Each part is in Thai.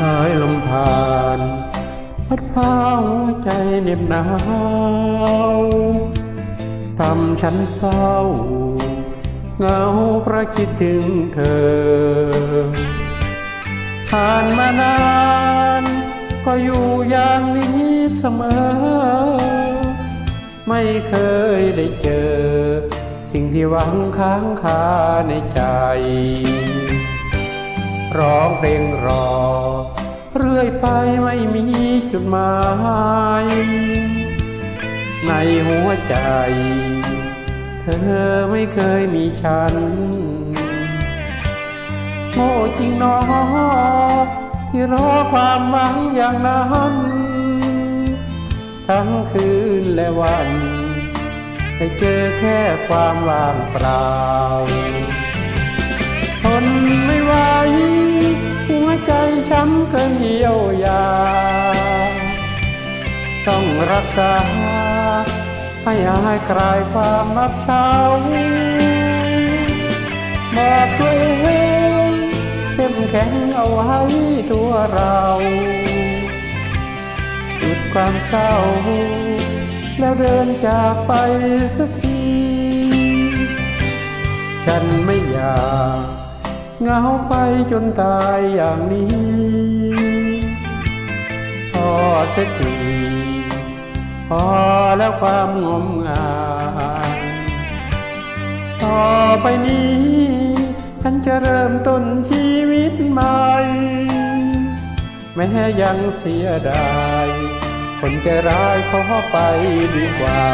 หายลมผ่านพัดพาหัวใจเหน็บหนาวทำฉันเศร้าเหงาเพราะคิดถึงเธอ ผ่านมานาน ก็อยู่อย่างนี้เสมอ ไม่เคยได้เจอ สิ่งที่หวังค้างคาในใจ ร้องเพลงรอ เรื่อยไปไม่มีจุดหมาย ในหัวใจ เธอไม่เคยมีฉัน โง่จริงหนอที่รอความหวังอย่างนั้นทั้งคืนและวันได้เจอแค่ความว่างเปล่า ทนไม่ไหว รักษาให้หายคลายความมับเช้าบอกตัวเองเข้มแข็งเอาไว้ตัวเราหยุดความเศร้า แล้วเดินจากไปสักที ฉันไม่อยากเหงาไปจนตายอย่างนี้พอสียที พอแล้วความงมงายต่อไปนี้ ฉันจะเริ่มต้นชีวิตใหม่ แม้ยังเสียดาย คนจะร้ายขอไปดีกว่า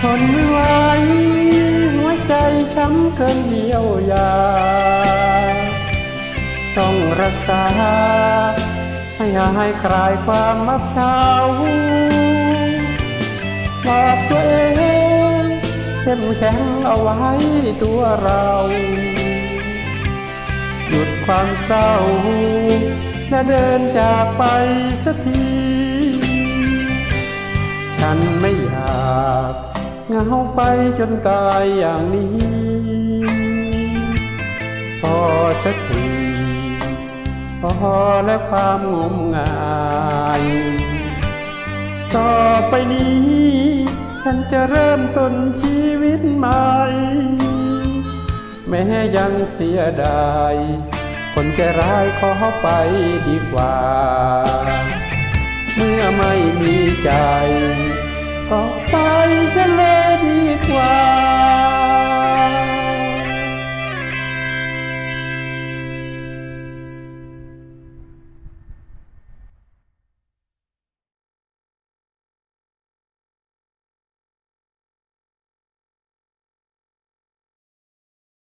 ทนไม่ไหวหัวใจช้ำเกินเยียวยา ต้องรักษา ให้หายคลายความมับเช้าบอกตัวเองเข้มแข็งเอาไว้ตัวเรา หยุดความเศร้าและเดินจากไปสักที ฉันไม่อยาก เหงาไปจนตายอย่างนี้ พอสักทีพอและความงมงายต่อไปนี้ ฉันจะเริ่มต้นชีวิตใหม่ แม้ยังเสียดาย คนใจร้ายขอไปดีกว่า เมื่อไม่มีใจก็ ไ